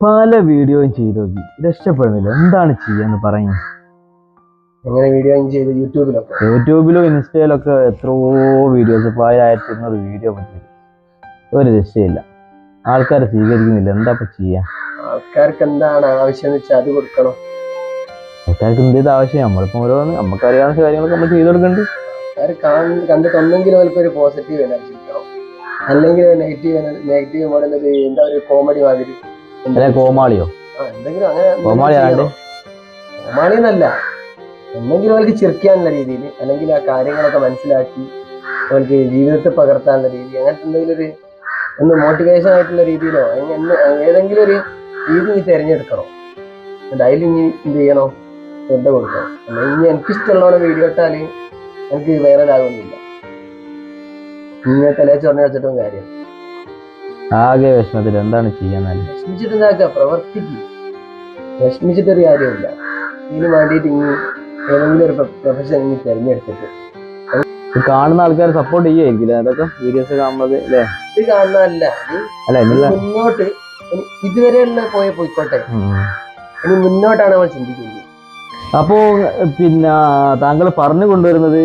പല വീഡിയോയും ചെയ്തു നോക്കി. രക്ഷപ്പെടുന്നില്ല. എന്താണ് ചെയ്യാന്ന് പറയും എങ്ങനെ വീഡിയോ ചെയ്ത്? യൂട്യൂബിലൊക്കെ. യൂട്യൂബിലും ഇൻസ്റ്റയിലൊക്കെ എത്രയോ വീഡിയോസ് ഇപ്പോൾ ആയിരത്തി ഇരുന്നൂറ് വീഡിയോ പറ്റി ഒരു രക്ഷയില്ല. ആൾക്കാർ സ്വീകരിക്കുന്നില്ല. എന്താ ഇപ്പൊ ചെയ്യാ? ആൾക്കാർക്ക് എന്താണ് ആവശ്യം വെച്ചാൽ അത് കൊടുക്കണം. ആൾക്കാർക്ക് എന്ത് ആവശ്യം? നമ്മളിപ്പോ ഓരോന്ന് നമുക്ക് അറിയാവുന്ന കാര്യങ്ങളൊക്കെ നമ്മൾ ചെയ്തു ആൾക്കാർ അവർക്ക് ഒരു പോസിറ്റീവ് എനർജി അല്ലെങ്കിൽ നെഗറ്റീവ് നെഗറ്റീവ് മോഡൽ എന്താ ഒരു കോമഡി മാതിരി. അല്ലെ കോമാളിയോ? ആ, എന്തെങ്കിലും അങ്ങനെ എന്തെങ്കിലും കോമാളി എന്നല്ല. എന്തെങ്കിലും അവർക്ക് ചിരിക്കാനുള്ള രീതിയിൽ അല്ലെങ്കിൽ ആ കാര്യങ്ങളൊക്കെ മനസ്സിലാക്കി അവർക്ക് ജീവിതത്തെ പകർത്താനുള്ള രീതി അങ്ങനത്തെ എന്തെങ്കിലും ഒരു ഒന്ന് മോട്ടിവേഷൻ ആയിട്ടുള്ള രീതിയിലോ ഏതെങ്കിലും ഒരു രീതി നീ തിരഞ്ഞെടുക്കണം? അതിൽ ഇനി എന്ത് ചെയ്യണോ? ശ്രദ്ധ കൊടുക്കണം. അല്ലെങ്കിൽ ഇനി എനിക്ക് ഇഷ്ടമുള്ളവരെ വീഡിയോ ഇട്ടാൽ എനിക്ക് വേറെ ഒരാളൊന്നുമില്ല. ഇങ്ങനെ തലേ പറഞ്ഞു വെച്ചിട്ടും കാര്യം ആകെ വിഷമത്തിൽ എന്താണ് ചെയ്യാൻ വിഷമിച്ചിട്ട് എന്താക്കുക പ്രവർത്തിക്കുക വിഷമിച്ചിട്ടൊരു കാര്യമില്ല. ഇതിന് വേണ്ടിയിട്ട് ഇനി ഏതെങ്കിലും ഒരു പ്രൊഫഷൻ ഇനി തിരഞ്ഞെടുത്തിട്ട്. കാണുന്ന ആൾക്കാർ സപ്പോർട്ട് ചെയ്യുമായിരിക്കില്ലേ അതൊക്കെ വീഡിയോസ് കാണുന്നത് അല്ലേ? ഇത് കാണുന്നതല്ല. അല്ല മുന്നോട്ട് ഇതുവരെയുള്ള പോയ പോയിക്കോട്ടെ. ഇനി മുന്നോട്ടാണ് നമ്മൾ ചിന്തിക്കുന്നത്. അപ്പോ പിന്നെ താങ്കൾ പറഞ്ഞു കൊണ്ടുവരുന്നത്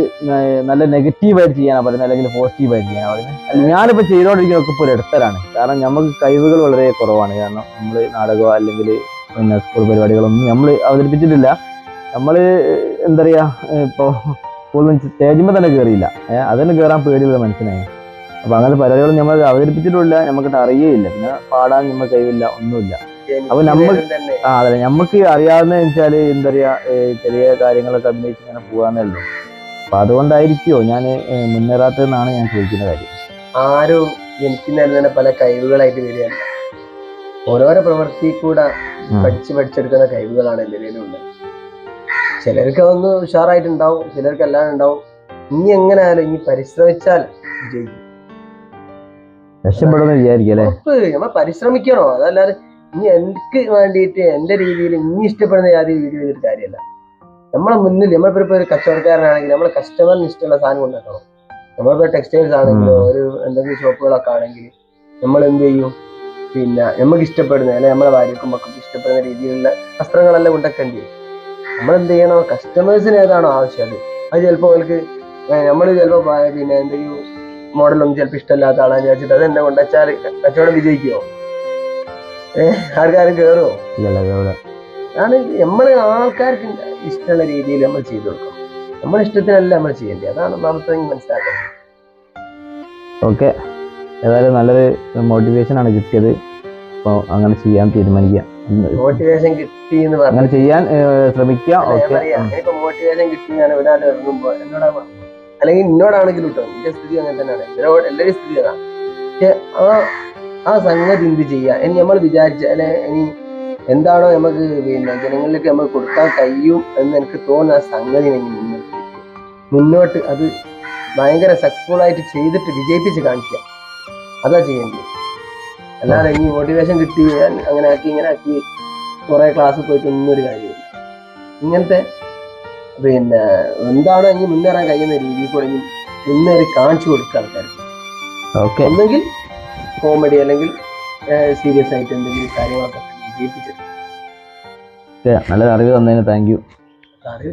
നല്ല നെഗറ്റീവായിട്ട് ചെയ്യാനാണ് പറയുന്നത് അല്ലെങ്കിൽ പോസിറ്റീവായിട്ട് ചെയ്യാനാണ് പറയുന്നത്. ഞാനിപ്പോൾ ഞാനിപ്പോ ചെയ്തുകൊണ്ടിരിക്കുന്നതൊക്കെ ഇപ്പോൾ എടുത്തരാണ്. കാരണം നമുക്ക് കഴിവുകൾ വളരെ കുറവാണ്. കാരണം നമ്മൾ നാടകമോ അല്ലെങ്കിൽ പിന്നെ സ്കൂൾ പരിപാടികളൊന്നും നമ്മൾ അവതരിപ്പിച്ചിട്ടില്ല. നമ്മൾ എന്താ പറയാ ഇപ്പോൾ സ്കൂളിൽ സ്റ്റേജിന്മേൽ തന്നെ കയറിയില്ല അതിന് കയറാൻ പേടിയുള്ള മനുഷ്യനായി അപ്പോൾ അങ്ങനത്തെ പരിപാടികളൊന്നും നമ്മൾ അവതരിപ്പിച്ചിട്ടില്ല നമുക്കിട്ട് അറിയേയില്ല. പിന്നെ പാടാൻ നമ്മൾ കഴിവില്ല ഒന്നുമില്ല. അപ്പൊ നമ്മൾ ആ അതെ നമുക്ക് അറിയാവുന്ന വെച്ചാൽ എന്താ പറയാ ചെറിയ കാര്യങ്ങളൊക്കെ അഭിനയിച്ച് ഇങ്ങനെ പോവാന്നല്ലോ അപ്പൊ അതുകൊണ്ടായിരിക്കോ ഞാൻ മുന്നേറാത്തതെന്നാണ് ഞാൻ ചോദിക്കുന്ന കാര്യം. ആരും ജനിക്കുന്നതിൽ തന്നെ പല കഴിവുകളായിട്ട് വരികയാണ്. ഓരോരോ പ്രവൃത്തി കൂടെ. പഠിച്ച് പഠിച്ചെടുക്കുന്ന കഴിവുകളാണ് എല്ലാവരും ഉള്ളത്. ചിലർക്ക് അതൊന്ന് ഉഷാറായിട്ടുണ്ടാവും ചിലർക്ക് അല്ലാതെ ഉണ്ടാവും ഇനി എങ്ങനെ ആയാലും ഇനി പരിശ്രമിച്ചാൽ വിജയിക്കും രക്ഷപ്പെടുന്ന വിചാരിക്കും അല്ലേ? ഉറപ്പ് നമ്മൾ പരിശ്രമിക്കണോ? അതല്ലാതെ ഇനി എനിക്ക് വേണ്ടിയിട്ട് എന്റെ രീതിയിൽ ഇനി ഇഷ്ടപ്പെടുന്ന യാതൊരു വീഡിയോ ചെയ്തിട്ട് കാര്യമല്ല. നമ്മളെ മുന്നിൽ നമ്മളിപ്പോ ഒരു കച്ചവടക്കാരനാണെങ്കിൽ നമ്മളെ കസ്റ്റമറിന് ഇഷ്ടമുള്ള സാധനം ഉണ്ടാക്കണം നമ്മളിപ്പോ ടെക്സ്റ്റൈൽസ് ആണെങ്കിലോ ഒരു എന്തെങ്കിലും ഷോപ്പുകളൊക്കെ ആണെങ്കിൽ നമ്മൾ എന്ത് ചെയ്യും? പിന്നെ നമുക്ക് ഇഷ്ടപ്പെടുന്ന അല്ലെങ്കിൽ നമ്മളെ ഭാര്യക്കും മക്കൾക്ക് ഇഷ്ടപ്പെടുന്ന രീതിയിലുള്ള വസ്ത്രങ്ങളെല്ലാം ഉണ്ടാക്കേണ്ടി വരും. നമ്മൾ എന്ത് ചെയ്യണം? കസ്റ്റമേഴ്സിന് ഏതാണോ ആവശ്യം അത്. അത് ചിലപ്പോൾ അവർക്ക് നമ്മൾ ചിലപ്പോൾ പിന്നെ എന്തെങ്കിലും മോഡലൊന്നും ചിലപ്പോൾ ഇഷ്ടമില്ലാത്ത ആളാന്ന് വിചാരിച്ചിട്ട് അത് എന്നെ കൊണ്ടുവച്ചാൽ കച്ചവടം വിജയിക്കുമോ ആൾക്കാരും കയറുമോ ഇല്ല ആണ് നമ്മൾ ആൾക്കാർക്ക് ഇഷ്ടമുള്ള രീതിയിൽ നമ്മൾ ചെയ്തു കൊടുക്കണം നമ്മുടെ ഇഷ്ടത്തിനല്ല നമ്മൾ ചെയ്യേണ്ടത്. അതാണ് ഒന്നാമത്തെ മനസ്സിലാക്കുന്നത് ഓക്കെ. ഏതായാലും നല്ലൊരു മോട്ടിവേഷൻ ആണ് കിട്ടിയത്. അപ്പോൾ അങ്ങനെ ചെയ്യാൻ തീരുമാനിക്കുക ഉം. മോട്ടിവേഷൻ കിട്ടി എന്ന് പറഞ്ഞു അങ്ങനെ ചെയ്യാൻ ശ്രമിക്കാം. ശ്രമിക്കുക ഓക്കെ. മോട്ടിവേഷൻ കിട്ടി ഞാൻ ഒരാൾ ഇറങ്ങുമ്പോ എന്നോടാ അല്ലെങ്കിൽ എന്നോടാണെങ്കിലും കേട്ടോ എന്റെ സ്ഥിതി അങ്ങനെ തന്നെയാണ്. എല്ലാവരും സ്ഥിതി അതാണ് പക്ഷെ ആ ആ സംഗതി എന്ത് ചെയ്യാ? ഇനി നമ്മൾ വിചാരിച്ച അല്ലെ ഇനി എന്താണോ നമുക്ക് പിന്നെ ജനങ്ങളിലേക്ക് നമ്മൾ കൊടുക്കാൻ കഴിയും എന്ന് എനിക്ക് തോന്നുന്ന ആ സംഗതി മുന്നോട്ട് മുന്നോട്ട് അത് ഭയങ്കര സക്സസ്ഫുൾ ആയിട്ട് ചെയ്തിട്ട് വിജയിപ്പിച്ച് കാണിക്കുക. അതാ ചെയ്യേണ്ടത്. അല്ലാതെ ഇനി മോട്ടിവേഷൻ കിട്ടി ഞാൻ അങ്ങനെ ആക്കി ഇങ്ങനെ ആക്കി കുറെ ക്ലാസ് പോയിട്ട് ഒന്നും ഒരു കാര്യമില്ല ഇങ്ങനത്തെ പിന്നെ എന്താണോ ഇനി മുന്നേറാൻ കഴിയുന്ന രീതിയിൽ കൂടെ ഇനി മുന്നേറി കാണിച്ചു കൊടുക്കുക ആൾക്കാർക്ക്. ഓക്കെ ഒന്നെങ്കിൽ കോമഡി അല്ലെങ്കിൽ സീരിയസ് ആയിട്ട് എന്തെങ്കിലും കാര്യങ്ങളൊക്കെ വിജയിപ്പിച്ചിട്ട് നല്ലൊരു അറിവ് തന്നതിന് താങ്ക് യു. അത്